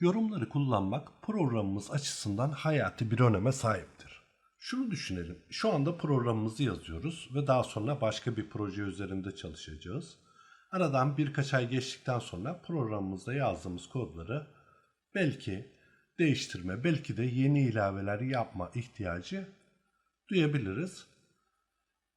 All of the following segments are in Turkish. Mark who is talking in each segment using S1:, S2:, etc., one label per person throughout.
S1: Yorumları kullanmak programımız açısından hayati bir öneme sahiptir. Şunu düşünelim. Şu anda programımızı yazıyoruz ve daha sonra başka bir proje üzerinde çalışacağız. Aradan birkaç ay geçtikten sonra programımızda yazdığımız kodları belki değiştirme, belki de yeni ilaveler yapma ihtiyacı duyabiliriz.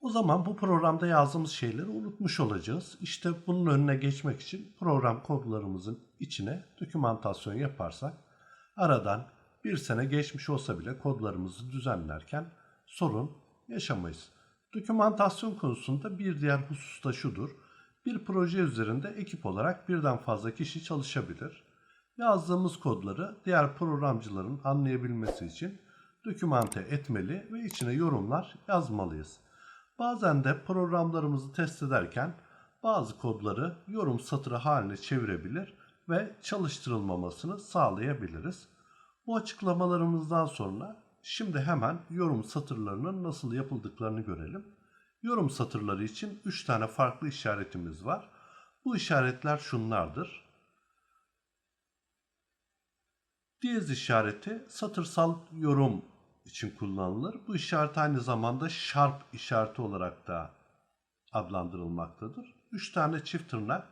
S1: O zaman bu programda yazdığımız şeyleri unutmuş olacağız. İşte bunun önüne geçmek için program kodlarımızın içine dokümantasyon yaparsak aradan bir sene geçmiş olsa bile kodlarımızı düzenlerken sorun yaşamayız. Dokümantasyon konusunda bir diğer husus da şudur. Bir proje üzerinde ekip olarak birden fazla kişi çalışabilir. Yazdığımız kodları diğer programcıların anlayabilmesi için dokümante etmeli ve içine yorumlar yazmalıyız. Bazen de programlarımızı test ederken bazı kodları yorum satırı haline çevirebilir ve çalıştırılmamasını sağlayabiliriz. Bu açıklamalarımızdan sonra şimdi hemen yorum satırlarının nasıl yapıldıklarını görelim. Yorum satırları için 3 tane farklı işaretimiz var. Bu işaretler şunlardır. Diyez işareti satırsal yorum için kullanılır. Bu işaret aynı zamanda sharp işareti olarak da adlandırılmaktadır. 3 tane çift tırnak,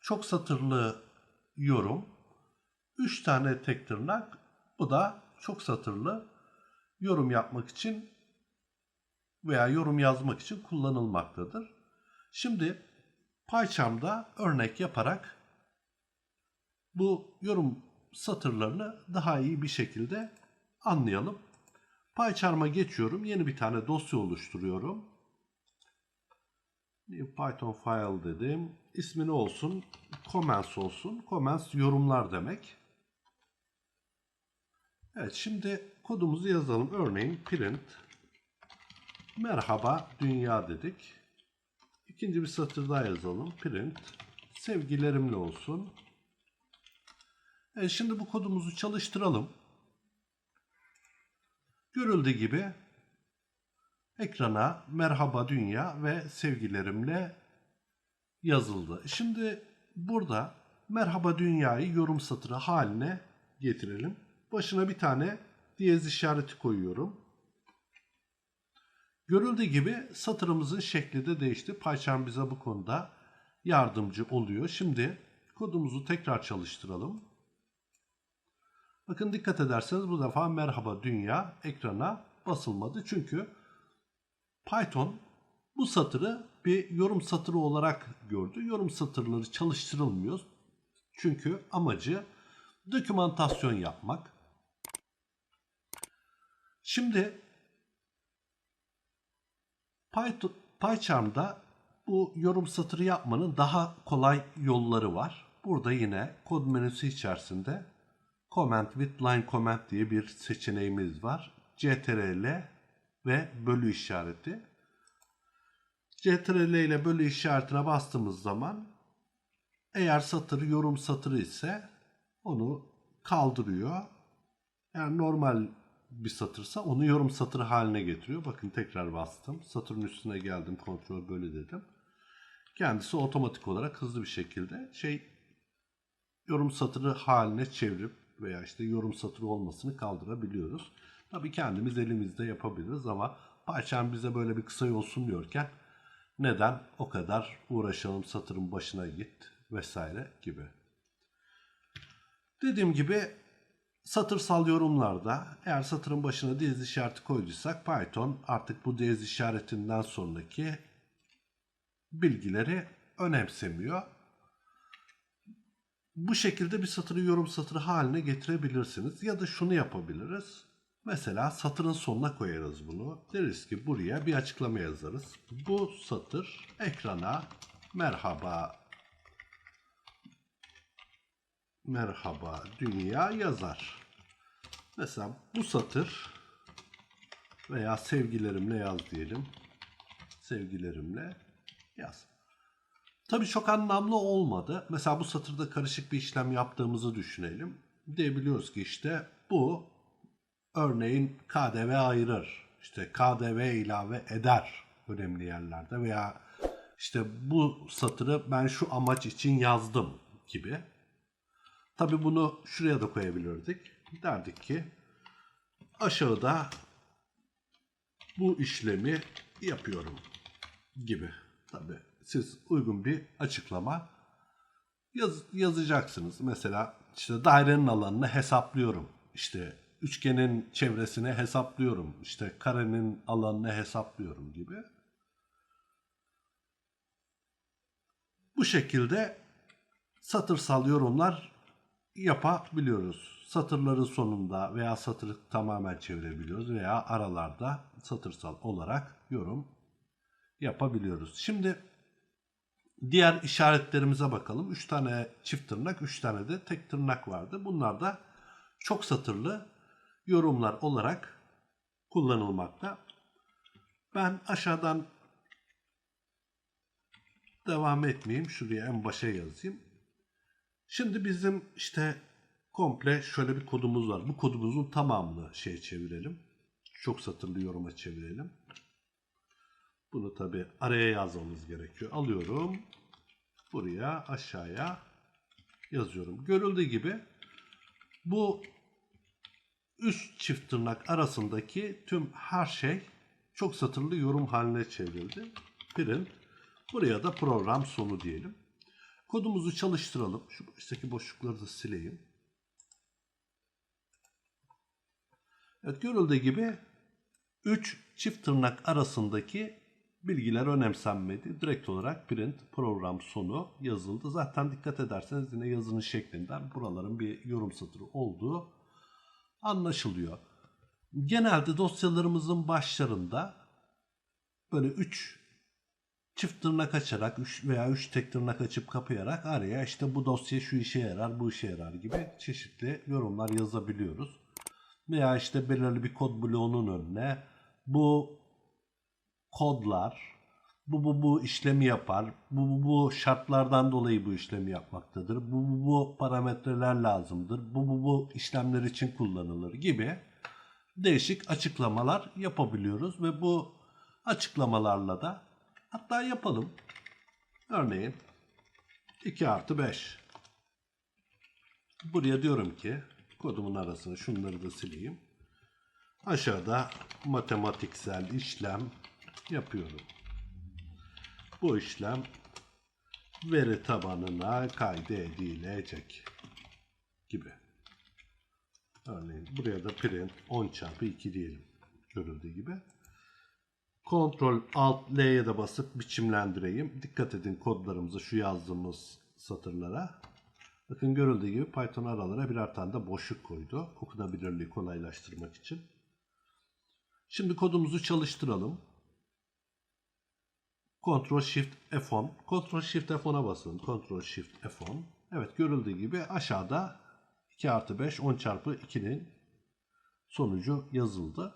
S1: çok satırlı yorum, 3 tane tek tırnak, bu da çok satırlı yorum yapmak için veya yorum yazmak için kullanılmaktadır. Şimdi PyCharm'da örnek yaparak bu yorum satırlarını daha iyi bir şekilde anlayalım. PyCharm'a geçiyorum. Yeni bir tane dosya oluşturuyorum. New Python file dedim. İsmi ne olsun? Comments olsun. Comments yorumlar demek. Evet şimdi kodumuzu yazalım. Örneğin print merhaba dünya dedik. İkinci bir satır daha yazalım. Print sevgilerimle olsun. Evet şimdi bu kodumuzu çalıştıralım. Görüldüğü gibi ekrana merhaba dünya ve sevgilerimle yazıldı. Şimdi burada merhaba dünyayı yorum satırı haline getirelim. Başına bir tane diyez işareti koyuyorum. Görüldüğü gibi satırımızın şekli de değişti. PyCharm bize bu konuda yardımcı oluyor. Şimdi kodumuzu tekrar çalıştıralım. Bakın dikkat ederseniz bu defa merhaba dünya ekrana basılmadı. Çünkü Python bu satırı bir yorum satırı olarak gördü. Yorum satırları çalıştırılmıyor. Çünkü amacı dokümantasyon yapmak. Şimdi Python, PyCharm'da bu yorum satırı yapmanın daha kolay yolları var. Burada yine kod menüsü içerisinde Comment with line comment diye bir seçeneğimiz var. CTRL ve bölü işareti. CTRL ile bölü işaretine bastığımız zaman eğer satır yorum satırı ise onu kaldırıyor. Yani normal bir satırsa onu yorum satırı haline getiriyor. Bakın tekrar bastım. Satırın üstüne geldim. Kontrol bölü dedim. Kendisi otomatik olarak hızlı bir şekilde şey yorum satırı haline çevirip veya işte yorum satırı olmasını kaldırabiliyoruz. Tabii kendimiz elimizde yapabiliriz ama PyCharm bize böyle bir kısa yol sunuyorken neden o kadar uğraşalım satırın başına git vesaire gibi. Dediğim gibi satırsal yorumlarda eğer satırın başına diyez işareti koyduysak Python artık bu diyez işaretinden sonraki bilgileri önemsemiyor. Bu şekilde bir satırı yorum satırı haline getirebilirsiniz. Ya da şunu yapabiliriz. Mesela satırın sonuna koyarız bunu. Deriz ki buraya bir açıklama yazarız. Bu satır ekrana merhaba merhaba dünya yazar. Mesela bu satır veya sevgilerimle yaz diyelim. Sevgilerimle yaz. Tabii çok anlamlı olmadı. Mesela bu satırda karışık bir işlem yaptığımızı düşünelim. Diyebiliyoruz ki işte bu örneğin KDV ayırır. İşte KDV ilave eder önemli yerlerde veya işte bu satırı ben şu amaç için yazdım gibi. Tabi bunu şuraya da koyabilirdik. Derdik ki aşağıda bu işlemi yapıyorum gibi. Tabi siz uygun bir açıklama yaz, yazacaksınız. Mesela işte dairenin alanını hesaplıyorum. İşte üçgenin çevresini hesaplıyorum. İşte karenin alanını hesaplıyorum gibi. Bu şekilde satırsal yorumlar yapabiliyoruz. Satırların sonunda veya satırı tamamen çevirebiliyoruz veya aralarda satırsal olarak yorum yapabiliyoruz. Şimdi diğer işaretlerimize bakalım. 3 tane çift tırnak, 3 tane de tek tırnak vardı. Bunlar da çok satırlı yorumlar olarak kullanılmakta. Ben aşağıdan devam etmeyeyim. Şuraya en başa yazayım. Şimdi bizim işte komple şöyle bir kodumuz var. Bu kodumuzun tamamını şeye çevirelim. Çok satırlı yoruma çevirelim. Bunu tabi araya yazmamız gerekiyor. Alıyorum. Buraya aşağıya yazıyorum. Görüldüğü gibi bu üst çift tırnak arasındaki tüm her şey çok satırlı yorum haline çevrildi. Print. Buraya da program sonu diyelim. Kodumuzu çalıştıralım. Şu baştaki boşlukları da sileyim. Evet görüldüğü gibi 3 çift tırnak arasındaki bilgiler önemsenmedi. Direkt olarak print program sonu yazıldı. Zaten dikkat ederseniz yine yazının şeklinden buraların bir yorum satırı olduğu anlaşılıyor. Genelde dosyalarımızın başlarında böyle 3 çift tırnak açarak 3 veya 3 tek tırnak açıp kapayarak araya işte bu dosya şu işe yarar, bu işe yarar gibi çeşitli yorumlar yazabiliyoruz. Veya işte belirli bir kod bloğunun önüne bu kodlar bu bu bu işlemi yapar. Bu bu bu şartlardan dolayı bu işlemi yapmaktadır. Bu bu bu parametreler lazımdır. Bu bu bu işlemler için kullanılır gibi değişik açıklamalar yapabiliyoruz ve bu açıklamalarla da hatta yapalım. Örneğin 2 artı 5. Buraya diyorum ki kodumun arasına şunları da sileyim. Aşağıda matematiksel işlem yapıyorum. Bu işlem veri tabanına kaydedilecek gibi. Örneğin buraya da print 10 çarpı 2 diyelim. Görüldüğü gibi. Ctrl Alt L'ye de basıp biçimlendireyim. Dikkat edin kodlarımıza şu yazdığımız satırlara. Bakın görüldüğü gibi Python aralara birer tane de boşluk koydu. Okunabilirliği kolaylaştırmak için. Şimdi kodumuzu çalıştıralım. Ctrl Shift F10. Ctrl Shift F10'a basın. Ctrl Shift F10. Evet görüldüğü gibi aşağıda 2 artı 5 10 çarpı 2'nin sonucu yazıldı.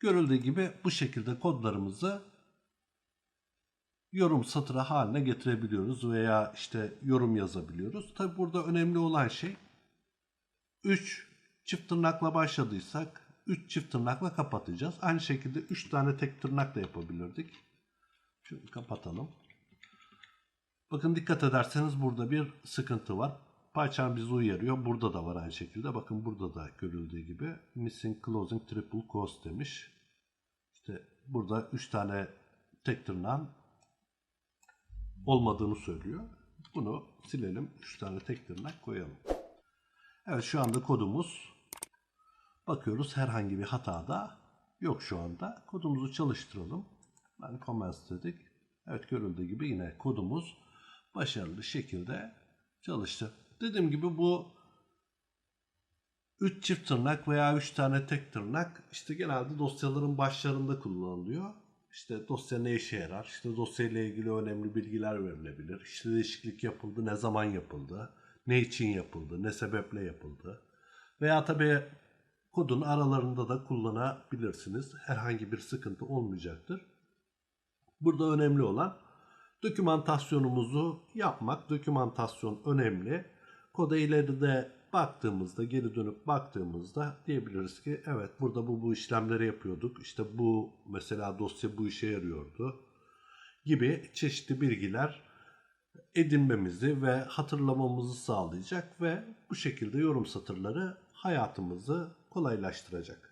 S1: Görüldüğü gibi bu şekilde kodlarımızı yorum satırı haline getirebiliyoruz veya işte yorum yazabiliyoruz. Tabi burada önemli olan şey 3 çift tırnakla başladıysak 3 çift tırnakla kapatacağız. Aynı şekilde 3 tane tek tırnakla yapabilirdik. Şunu kapatalım. Bakın dikkat ederseniz burada bir sıkıntı var. PyCharm bizi uyarıyor. Burada da var aynı şekilde. Bakın burada da görüldüğü gibi missing closing triple quotes demiş. İşte burada 3 tane tek tırnağın olmadığını söylüyor. Bunu silelim. 3 tane tek tırnak koyalım. Evet şu anda kodumuz bakıyoruz herhangi bir hata da yok şu anda. Kodumuzu çalıştıralım. Ben comments dedik. Evet görüldüğü gibi yine kodumuz başarılı şekilde çalıştı. Dediğim gibi bu 3 çift tırnak veya 3 tane tek tırnak işte genelde dosyaların başlarında kullanılıyor. İşte dosya ne işe yarar? İşte dosyayla ilgili önemli bilgiler verilebilir. İşte değişiklik yapıldı, ne zaman yapıldı, ne için yapıldı, ne sebeple yapıldı. Veya tabii kodun aralarında da kullanabilirsiniz. Herhangi bir sıkıntı olmayacaktır. Burada önemli olan dokümantasyonumuzu yapmak. Dokümantasyon önemli. Koda ileride baktığımızda, geri dönüp baktığımızda diyebiliriz ki evet burada bu bu işlemleri yapıyorduk. İşte bu mesela dosya bu işe yarıyordu gibi çeşitli bilgiler edinmemizi ve hatırlamamızı sağlayacak ve bu şekilde yorum satırları hayatımızı kolaylaştıracak.